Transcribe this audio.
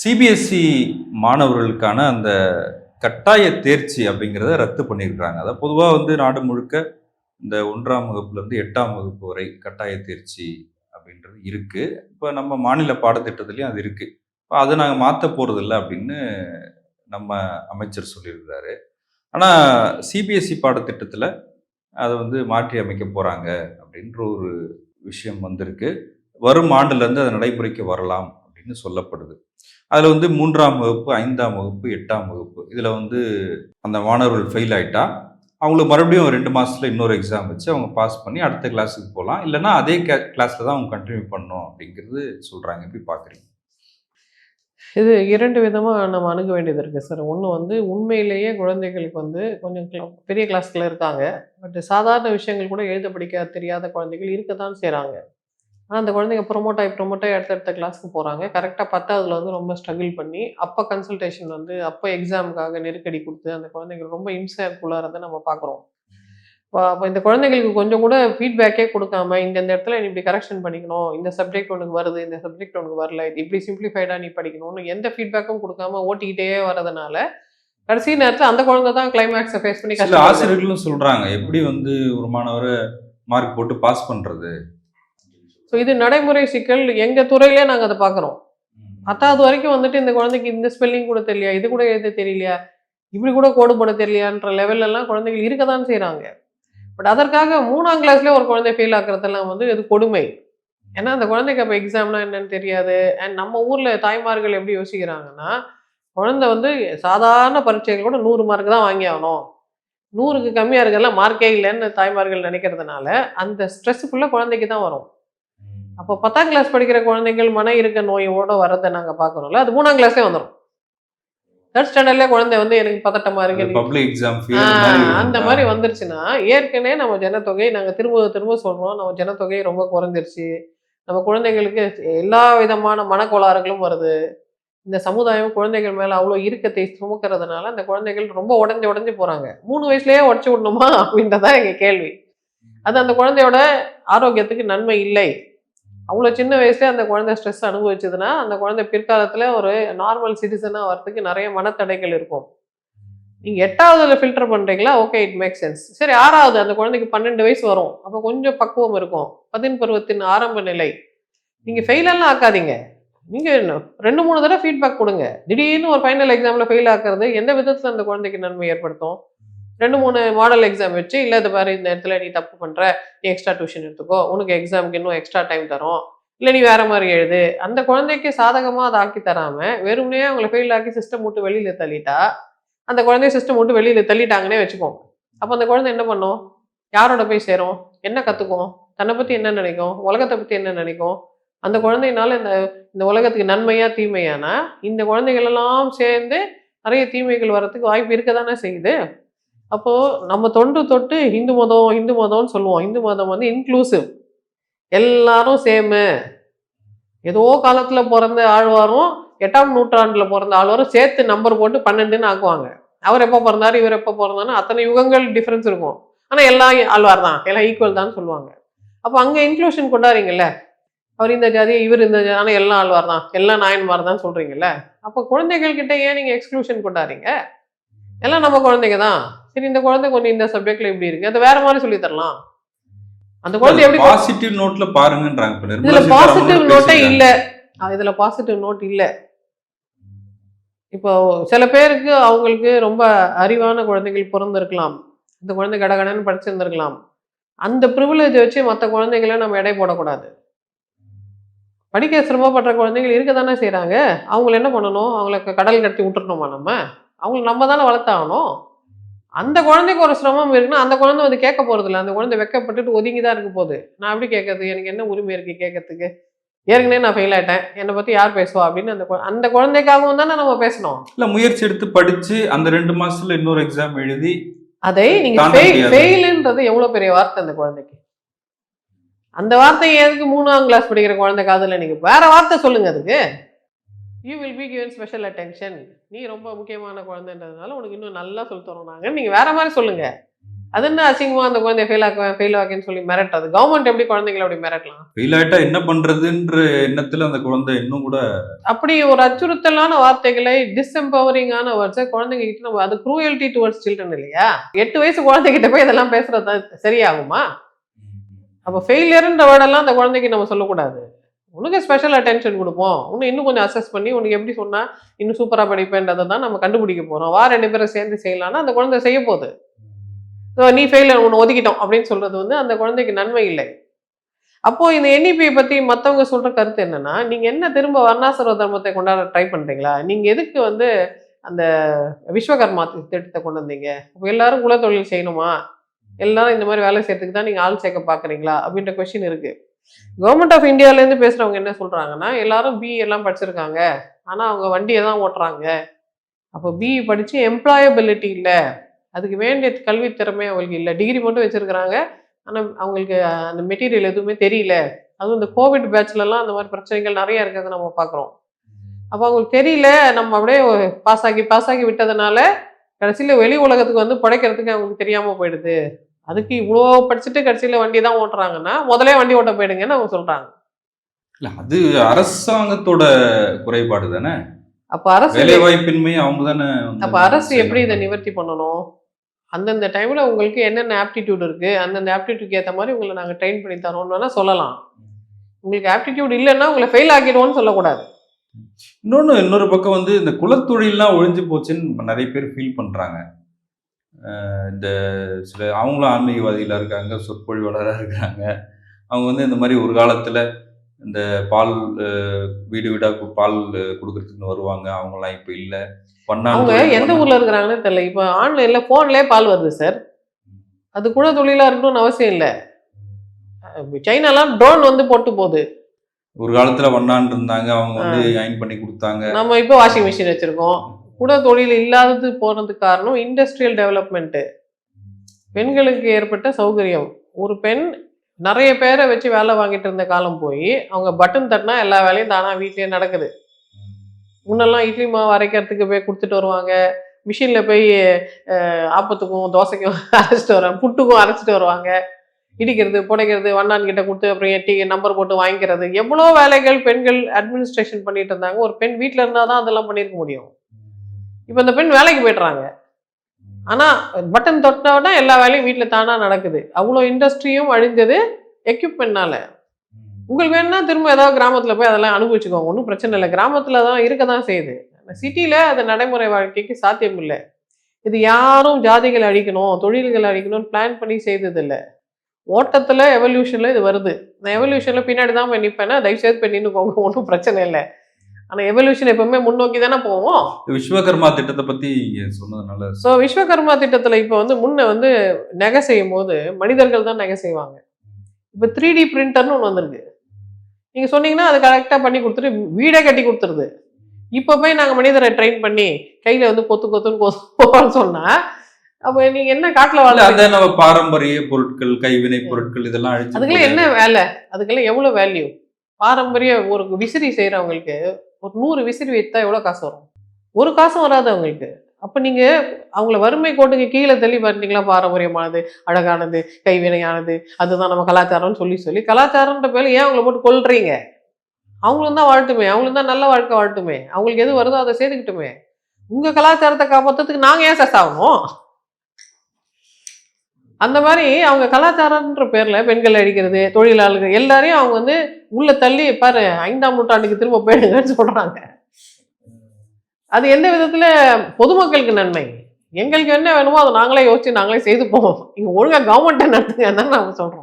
CBSE மாணவர்களுக்கான அந்த கட்டாய தேர்ச்சி அப்படிங்கிறத ரத்து பண்ணியிருக்கிறாங்க. அதாவது பொதுவாக வந்து நாடு முழுக்க இந்த ஒன்றாம் வகுப்புலேருந்து எட்டாம் வகுப்பு வரை கட்டாய தேர்ச்சி அப்படின்றது இருக்குது இப்போ நம்ம மாநில பாடத்திட்டத்துலேயும் அது இருக்குது இப்போ அதை நாங்கள் மாற்ற போகிறதில்ல அப்படின்னு நம்ம அமைச்சர் சொல்லியிருக்கிறாரு. ஆனால் சிபிஎஸ்சி பாடத்திட்டத்தில் அதை வந்து மாற்றி அமைக்க போகிறாங்க அப்படின்ற ஒரு விஷயம் வந்திருக்கு. வரும் ஆண்டுலேருந்து அதை நடைமுறைக்கு வரலாம் அப்படின்னு சொல்லப்படுது. அதில் வந்து மூன்றாம் வகுப்பு ஐந்தாம் வகுப்பு எட்டாம் வகுப்பு. இதில் வந்து அந்த மாணவர்கள் ஃபெயில் ஆகிட்டா அவங்களுக்கு மறுபடியும் ரெண்டு மாதத்தில் இன்னொரு எக்ஸாம் வச்சு அவங்க பாஸ் பண்ணி அடுத்த கிளாஸுக்கு போகலாம் இல்லைனா அதே கிளாஸில் தான் அவங்க கண்டினியூ பண்ணணும் அப்படிங்கிறது சொல்கிறாங்க எப்படி பார்க்குறீங்க? இது இரண்டு விதமாக நம்ம அணுக வேண்டியது இருக்குது சார் ஒன்று வந்து உண்மையிலேயே குழந்தைகளுக்கு வந்து கொஞ்சம் பெரிய கிளாஸ்ல இருக்காங்க. பட் சாதாரண விஷயங்கள் கூட எழுத படிக்க தெரியாத குழந்தைகள் இருக்க தான் செய்கிறாங்க ஆனால் அந்த குழந்தைங்க ப்ரொமோட் ஆகி ப்ரொமோட் ஆகி அடுத்தடுத்த கிளாஸ்க்கு போகிறாங்க கரெக்டாக பத்தாவதுல வந்து ரொம்ப ஸ்ட்ரகிள் பண்ணி அப்போ கன்சல்டேஷன் வந்து அப்போ எக்ஸாமுக்காக நெருக்கடி கொடுத்து அந்த குழந்தைகள் ரொம்ப இம்சைக்குள்ளாரதை நம்ம பார்க்குறோம். அப்போ இந்த குழந்தைகளுக்கு கொஞ்சம் கூட ஃபீட்பேக்கே கொடுக்காம இந்த இந்த இடத்துல நீ இப்படி கரெக்ஷன் பண்ணிக்கணும் இந்த சப்ஜெக்ட் உனக்கு வருது இந்த சப்ஜெக்ட் உனக்கு வரல இது இப்படி சிம்பிளிஃபைடாக நீ படிக்கணும்னு எந்த ஃபீட்பேக்கும் கொடுக்காம ஓட்டிக்கிட்டே வரதுனால கடைசி நேரத்தில் அந்த குழந்தை தான் கிளைமேக்ஸை ஃபேஸ் பண்ணி. ஆசிரியர்களும் சொல்கிறாங்க எப்படி வந்து ஒரு மாணவரை மார்க் போட்டு பாஸ் பண்ணுறது ஸோ இது நடைமுறை சிக்கல். எங்கள் துறையிலே நாங்கள் அதை பார்க்குறோம். பத்தாவது வரைக்கும் வந்துட்டு இந்த குழந்தைக்கு இந்த ஸ்பெல்லிங் கூட தெரியலையா? இது கூட எழுத தெரியலையா? இப்படி கூட கோடு போட தெரியலையான்ற எல்லாம் குழந்தைகள் இருக்க தான் செய்கிறாங்க பட் அதற்காக மூணாம் கிளாஸ்லேயே ஒரு குழந்தை ஃபெயில் ஆக்குறதெல்லாம் வந்து இது கொடுமை. ஏன்னா அந்த குழந்தைக்கு அப்போ எக்ஸாம்னா என்னன்னு தெரியாது. அண்ட் நம்ம ஊரில் தாய்மார்கள் எப்படி யோசிக்கிறாங்கன்னா குழந்தை வந்து சாதாரண பரீட்சைகள் கூட நூறு மார்க் தான் வாங்கி ஆகணும். நூறுக்கு கம்மியாக இருக்கிறதுலாம் மார்க்கே இல்லைன்னு தாய்மார்கள் நினைக்கிறதுனால அந்த ஸ்ட்ரெஸ் ஃபுல்லாக குழந்தைக்கு தான் வரும். அப்போ பத்தாம் கிளாஸ் படிக்கிற குழந்தைகள் மன இருக்க நோயோட வரதை நாங்கள் பார்க்குறோம்ல அது மூணாம் கிளாஸே வந்துடும் தேர்ட் ஸ்டாண்டர்ட்லேயே குழந்தை வந்து எனக்கு பதட்டமா இருக்கு. பப்ளிக் எக்ஸாம் ஆஹ் அந்த மாதிரி வந்துருச்சுன்னா ஏற்கனவே நம்ம ஜனத்தொகை நாங்கள் திரும்ப திரும்ப சொல்றோம் நம்ம ஜனத்தொகை ரொம்ப குறைஞ்சிருச்சு. நம்ம குழந்தைங்களுக்கு எல்லா விதமான மனக்கோளாறுகளும் வருது. இந்த சமுதாயம் குழந்தைகள் மேல அவ்வளோ இறுக்கத்தை சுமக்கிறதுனால அந்த குழந்தைகள் ரொம்ப உடஞ்சு உடஞ்சு போறாங்க. மூணு வயசுலயே உடச்சு விடணுமா? அப்படின்றதான் எங்க கேள்வி. அது அந்த குழந்தையோட ஆரோக்கியத்துக்கு நன்மை இல்லை. அவ்வளோ சின்ன வயசுலேயே அந்த குழந்தை ஸ்ட்ரெஸ் அனுபவிச்சதுன்னா அந்த குழந்தை பிற்காலத்தில் ஒரு நார்மல் சிட்டிசனாக வரதுக்கு நிறைய மனத்தடைகள் இருக்கும். நீங்கள் எட்டாவதுல ஃபில்டர் பண்ணுறீங்களா ஓகே இட் மேக் சென்ஸ் சரி ஆறாவது அந்த குழந்தைக்கு பன்னெண்டு வயசு வரும். அப்போ கொஞ்சம் பக்குவம் இருக்கும். பதின் பருவத்தின் ஆரம்ப நிலை. நீங்கள் ஃபெயிலெல்லாம் ஆக்காதீங்க. நீங்கள் ரெண்டு மூணு தடவை ஃபீட்பேக் கொடுங்க. திடீர்னு ஒரு ஃபைனல் எக்ஸாமில் ஃபெயில் ஆக்குறது எந்த விதத்தில் அந்த குழந்தைக்கு நன்மை ஏற்படுத்தும்? ரெண்டு மூணு மாடல் எக்ஸாம் வச்சு இல்லை இது மாதிரி இந்த இடத்துல நீ தப்பு பண்ணுற நீ எக்ஸ்ட்ரா டியூஷன் எடுத்துக்கோ. உனக்கு எக்ஸாமுக்கு இன்னும் எக்ஸ்ட்ரா டைம் தரோம். இல்லை நீ வேற மாதிரி எழுது. அந்த குழந்தைக்கு சாதகமாக அதை ஆக்கி தராமல் வெறுமனே அவங்கள ஃபெயில் ஆக்கி சிஸ்டம் விட்டு வெளியில் தள்ளிட்டா அந்த குழந்தைய சிஸ்டம் விட்டு வெளியில் தள்ளிட்டாங்கன்னே வச்சுக்கோங்க. அப்போ அந்த குழந்தை என்ன பண்ணும்? யாரோட போய் சேரும்? என்ன கற்றுக்கும் தன்னை பற்றி என்ன நினைக்கும்? உலகத்தை பற்றி என்ன நினைக்கும்? அந்த குழந்தையினால இந்த இந்த உலகத்துக்கு நன்மையா தீமையானா இந்த குழந்தைகள் எல்லாம் சேர்ந்து நிறைய தீமைகள் வர்றதுக்கு வாய்ப்பு இருக்க தானே செய்யுது? அப்போது நம்ம தொண்டு தொட்டு இந்து மதம் இந்து மதம்னு சொல்லுவோம். இந்து மதம் வந்து இன்க்ளூசிவ் எல்லாரும் சேமு ஏதோ காலத்தில் பிறந்த ஆழ்வாரும் எட்டாம் நூற்றாண்டில் பிறந்த ஆழ்வாரும் சேர்த்து நம்பர் போட்டு பன்னெண்டுன்னு ஆக்குவாங்க. அவர் எப்போ பிறந்தாரு இவர் எப்போ பிறந்தாரு அத்தனை யுகங்கள் டிஃப்ரென்ஸ் இருக்கும். ஆனால் எல்லாம் ஆழ்வார் தான் எல்லாம் ஈக்குவல் தான் சொல்லுவாங்க. அப்போ அங்கே இன்க்ளூஷன் கொண்டாடுறீங்கல்ல? அவர் இந்த ஜாதி இவர் இந்த ஜாதி ஆனால் எல்லாம் ஆழ்வார் தான் எல்லாம் நாயன்மார் தான் சொல்கிறீங்கல்ல அப்போ குழந்தைகள் கிட்ட ஏன் நீங்கள் எக்ஸ்க்ளூஷன் கொண்டாடுறீங்க? எல்லாம் நம்ம குழந்தைங்க தான். சரி இந்த குழந்தை கொஞ்சம் இந்த சப்ஜெக்ட்ல இப்படி இருக்கு. அதை வேற மாதிரி சொல்லி தரலாம். அந்த குழந்தை எப்படி பாசிட்டிவ் நோட்ல பாருங்கன்றாங்க இதுல பாசிட்டிவ் நோட்டே. இல்ல. இதுல பாசிட்டிவ் நோட் இல்ல. இப்போ சில பேருக்கு அவங்களுக்கு ரொம்ப அறிவான குழந்தைகள் பிறந்திருக்கலாம். இந்த குழந்தை கடகடன்னு படிச்சிருந்திருக்கலாம். அந்த ப்ரிவிலேஜ் வச்சு மற்ற குழந்தைகளை நம்ம எடை போடக்கூடாது. படிக்க சிரமப்படுற குழந்தைகள் இருக்க தானே செய்கிறாங்க அவங்கள என்ன பண்ணணும்? அவங்களுக்கு கடல் கட்டி விட்டுறணுமா நம்ம? அவங்கள நம்ம தானே வளர்த்தாகணும். அந்த குழந்தைக்கு ஒரு சிரமம் இருக்குன்னா அந்த குழந்தை வந்து கேட்க போறதில்ல. அந்த குழந்தை வெக்கப்பட்டுட்டு ஒதுங்கி தான் இருக்க போகுது. நான் எப்படி கேட்கறது? எனக்கு என்ன உரிமை இருக்கு கேட்கறதுக்கு? ஏற்கனவே நான் ஃபெயில் ஆயிட்டேன். என்னை பத்தி யார் பேசுவா? அப்படின்னு அந்த அந்த குழந்தைக்காகவும் தானே நம்ம பேசணும். இல்ல முயற்சி எடுத்து படிச்சு அந்த ரெண்டு மாசத்துல இன்னொரு எக்ஸாம் எழுதி அதை நீங்க. ஃபெயிலுன்றது எவ்வளவு பெரிய வார்த்தை அந்த குழந்தைக்கு? அந்த வார்த்தையை எதுக்கு மூணாம் கிளாஸ் படிக்கிற குழந்தை காதுல? நீங்க வேற வார்த்தை சொல்லுங்க அதுக்கு. You will be given special attention நீ ரொம்ப முக்கியமான குழந்தைன்றதுனால உனக்கு இன்னும் நல்லா சொல்லி தரோம் நாங்க நீங்க வேற மாதிரி சொல்லுங்க. அது என்ன அசிங்கமா அந்த குழந்தைய ஃபெயில் ஆக்குவேன் ஃபெயில் ஆக்கேன்னு சொல்லி மிரட்டுறது? கவர்மெண்ட் எப்படி குழந்தைங்களை அப்படி மிரட்டலாம்? ஃபெயில் ஆயிட்டா என்ன பண்றதுன்ற எண்ணத்துல அந்த குழந்தை இன்னும் கூட அப்படி ஒரு அச்சுறுத்தலான வார்த்தைகளை டிஸ்எம்பவரிங்கான வேர்ட்ஸை குழந்தைங்க கிட்ட நம்ம அது க்ரூயல்டி டுவர்ட்ஸ் சில்ட்ரன் இல்லையா? எட்டு வயசு குழந்தைகிட்ட போய் இதெல்லாம் பேசுறது சரியாகுமா? அப்போ ஃபெயிலியர்ன்ற வேர்டெல்லாம் அந்த குழந்தைக்கு நம்ம சொல்லக்கூடாது. உனக்கு ஸ்பெஷல் அட்டென்ஷன் கொடுப்போம். உன்னை இன்னும் கொஞ்சம் அசஸ் பண்ணி உனக்கு எப்படி சொன்னால் இன்னும் சூப்பராக படிப்பேன்றதை தான் நம்ம கண்டுபிடிக்க போகிறோம் வா ரெண்டு பேரும் சேர்ந்து செய்யலாம்னா அந்த குழந்தை செய்ய போகுது. ஸோ நீ ஃபெயிலியர் உன்னை ஒதுக்கிட்டோம் அப்படின்னு சொல்றது வந்து அந்த குழந்தைக்கு நன்மை இல்லை. அப்போது இந்த என்இபியை பற்றி மற்றவங்க சொல்கிற கருத்து என்னென்னா நீங்கள் என்ன திரும்ப வர்ணாசிரம தர்மத்தை கொண்டாட ட்ரை பண்ணுறீங்களா நீங்கள் எதுக்கு வந்து அந்த விஸ்வகர்மா திட்டத்தை கொண்டு வந்தீங்க? இப்போ எல்லாரும் குலத்தொழில் செய்யணுமா? எல்லாரும் இந்த மாதிரி வேலை செய்யறதுக்கு தான் நீங்கள் ஆள் சேர்க்க பார்க்குறீங்களா அப்படின்ற கொஷின் இருக்குது கவர்மெண்ட் ஆஃப் இந்தியாவிலேருந்து பேசுறவங்க என்ன சொல்றாங்கன்னா எல்லாரும் பிஇ எல்லாம் படிச்சிருக்காங்க. ஆனா அவங்க வண்டியை தான் ஓட்டுறாங்க. அப்போ பிஇ படிச்சு எம்ப்ளாயபிலிட்டி இல்லை. அதுக்கு வேண்டிய கல்வி திறமை அவங்களுக்கு இல்லை. டிகிரி மட்டும் வச்சிருக்கிறாங்க. ஆனால் அவங்களுக்கு அந்த மெட்டீரியல் எதுவுமே தெரியல. அதுவும் இந்த கோவிட் பேட்ச்லலாம் அந்த மாதிரி பிரச்சனைகள் நிறைய இருக்கிறத நம்ம பார்க்குறோம். அப்போ அவங்களுக்கு தெரியல. நம்ம அப்படியே பாஸ் ஆகி பாஸ் ஆகி விட்டதுனால கடைசியில் வெளி உலகத்துக்கு வந்து படைக்கிறதுக்கு அவங்களுக்கு தெரியாமல் போயிடுது. அதுக்கு இவ்வளோ படிச்சுட்டு கடைசியில் வண்டி தான் ஓட்டுறாங்கன்னா முதலே வண்டி ஓட்ட போயிடுங்கன்னு அவங்க சொல்கிறாங்க இல்ல அது அரசாங்கத்தோட குறைபாடு தானே? அப்போ அரசு வேலை வாய்ப்பின்மை அவங்க தானே அப்போ அரசு எப்படி இதை நிவர்த்தி பண்ணணும்? அந்தந்த டைமில் உங்களுக்கு என்னென்ன ஆப்டிடியூட் இருக்குது அந்தந்த ஆப்டிடியூட்க்கு ஏற்ற மாதிரி உங்களை நாங்கள் ட்ரெயின் பண்ணி தரோம்னு வேணால் சொல்லலாம். உங்களுக்கு ஆப்டிடியூட் இல்லைன்னா உங்களை ஃபெயில் ஆக்கிடுவோம்னு சொல்லக்கூடாது. இன்னொன்னு இன்னொரு பக்கம் வந்து இந்த குலத்தொழில்லாம் ஒழிஞ்சு போச்சுன்னு நிறைய பேர் ஃபீல் பண்றாங்க. அஹ் இந்த சில அவங்களும் ஆன்மீகவாதிகளா இருக்காங்க சொற்பொழிவாளராக இருக்காங்க. அவங்க வந்து இந்த மாதிரி ஒரு காலத்துல இந்த பால் வீடு வீடா கு- பால் கொடுக்கறதுக்குன்னு வருவாங்க. அவங்கலாம் இப்ப இல்ல. பண்ணாங்க எந்த ஊரில் இருக்கிறாங்கன்னு தெரியல. இப்போ ஆன்லைனில் ஃபோன்லேயே பால் வருது சார் அது கூட தொழிலாக இருக்கணும்னு அவசியம் இல்லை. சைனாலாம் ட்ரோன் வந்து போட்டு போகுது. ஒரு காலத்துல வண்ணான் இருந்தாங்க. அவங்க வந்து அயன் பண்ணி கொடுத்தாங்க. நம்ம இப்போ வாஷிங் மிஷின் வச்சுருக்கோம். கூட தொழில் இல்லாதது போனதுக்கு காரணம் இண்டஸ்ட்ரியல் டெவலப்மெண்ட்டு பெண்களுக்கு ஏற்பட்ட சௌகரியம். ஒரு பெண் நிறைய பேரை வச்சு வேலை வாங்கிட்டு இருந்த காலம் போய் அவங்க பட்டன் தட்டினா எல்லா வேலையும் தானா வீட்லேயே நடக்குது. முன்னெல்லாம் இட்லி மாவு அரைக்கிறதுக்கு போய் கொடுத்துட்டு வருவாங்க. மிஷினில் போய் ஆப்பத்துக்கும் தோசைக்கும் அரைச்சிட்டு வருவாங்க புட்டுக்கும் அரைச்சிட்டு வருவாங்க. இடிக்கிறது புடைக்கிறது வண்ணான்கிட்ட கொடுத்து அப்புறம் எட்டி நம்பர் போட்டு வாங்கிக்கிறது. எவ்வளோ வேலைகள் பெண்கள் அட்மினிஸ்ட்ரேஷன் பண்ணிட்டு இருந்தாங்க. ஒரு பெண் வீட்டில் இருந்தால் தான் அதெல்லாம் பண்ணியிருக்க முடியும். இப்போ இந்த பெண் வேலைக்கு போயிடுறாங்க. ஆனால் பட்டன் தொட்டோன்னா எல்லா வேலையும் வீட்டில் தானாக நடக்குது. அவ்வளோ இண்டஸ்ட்ரியும் அழிஞ்சது எக்யூப்மெண்ட்னால உங்களுக்கு வேணும்னா திரும்ப ஏதாவது கிராமத்தில் போய் அதெல்லாம் அனுபவிச்சுக்கோங்க. ஒன்றும் பிரச்சனை இல்லை. கிராமத்தில் தான் இருக்க தான் செய்யுது சிட்டியில் அது நடைமுறை வாழ்க்கைக்கு சாத்தியம் இல்லை. இது யாரும் ஜாதிகள் அழிக்கணும் தொழில்கள் அழிக்கணும்னு பிளான் பண்ணி செய்தது இல்லை. ஓட்டத்தில் எவல்யூஷனில் இது வருது. நான் எவல்யூஷனில் பின்னாடி தான் போய் நிற்பேன்னா தயவுசெய்து போய் நின்றுக்கோங்க ஒன்றும் பிரச்சனை இல்லை. ஆனால் எவல்யூஷன் எப்பவுமே முன்னோக்கி தானே போவோம் விஸ்வகர்மா திட்டத்தை பத்தி சொன்னதுனால ஸோ விஸ்வகர்மா திட்டத்தில் இப்போ வந்து முன்ன வந்து நகை செய்யும் போது மனிதர்கள் தான் நகை செய்வாங்க. இப்போ த்ரீ டி பிரிண்டர்னு ஒன்று வந்திருக்கு. நீங்கள் சொன்னீங்கன்னா அது கரெக்டாக பண்ணி கொடுத்துட்டு வீடே கட்டி கொடுத்துருது. இப்போ போய் நாங்கள் மனிதரை ட்ரெயின் பண்ணி கையில் வந்து கொத்து கொத்துன்னு கொத்துன்னு சொன்னால் அப்போ நீங்கள் என்ன காட்டில் வாழ் அந்த நம்ம பாரம்பரிய பொருட்கள் கைவினை பொருட்கள் இதெல்லாம் அழிச்சு அதுக்கெல்லாம். என்ன வேலை? அதுக்கெல்லாம் எவ்வளோ வேல்யூ பாரம்பரிய ஒரு விசிறி செய்கிறவங்களுக்கு ஒரு நூறு விசிறி வைத்தா எவ்வளோ காசு வரும்? ஒரு காசும் வராது அவங்களுக்கு. அப்போ நீங்கள் அவங்கள வறுமை கோட்டுக்கு கீழே தள்ளி பார்த்தீங்களா பாரம்பரியமானது அழகானது கைவினையானது அதுதான் நம்ம கலாச்சாரம்னு சொல்லி சொல்லி கலாச்சாரம்ன்ற பேர்ல ஏன் அவங்கள போட்டு கொல்றீங்க? அவங்களும் தான் வாழட்டுமே அவங்களும் தான் நல்ல வாழ்க்கை வாழட்டுமே. அவங்களுக்கு எது வருதோ அதை சேர்த்துக்கிட்டுமே உங்கள் கலாச்சாரத்தை காப்பாற்றுறதுக்கு நாங்கள் ஏன் சஸ் ஆகணும்? அந்த மாதிரி அவங்க கலாச்சாரம்ன்ற பேரில் பெண்கள் அடிக்கிறது தொழிலாளர்கள் எல்லாரையும் அவங்க வந்து உள்ளே தள்ளி பாரு ஐந்தாம் நூற்றாண்டுக்கு திரும்ப போயிடுங்கன்னு சொல்கிறாங்க அது எந்த விதத்தில்? பொதுமக்களுக்கு நன்மை. எங்களுக்கு என்ன வேணுமோ அதை நாங்களே யோசிச்சு நாங்களே செய்து போவோம். இங்கே ஒழுங்காக கவர்மெண்ட்டை நடத்துங்க தான் நாங்கள் சொல்கிறோம்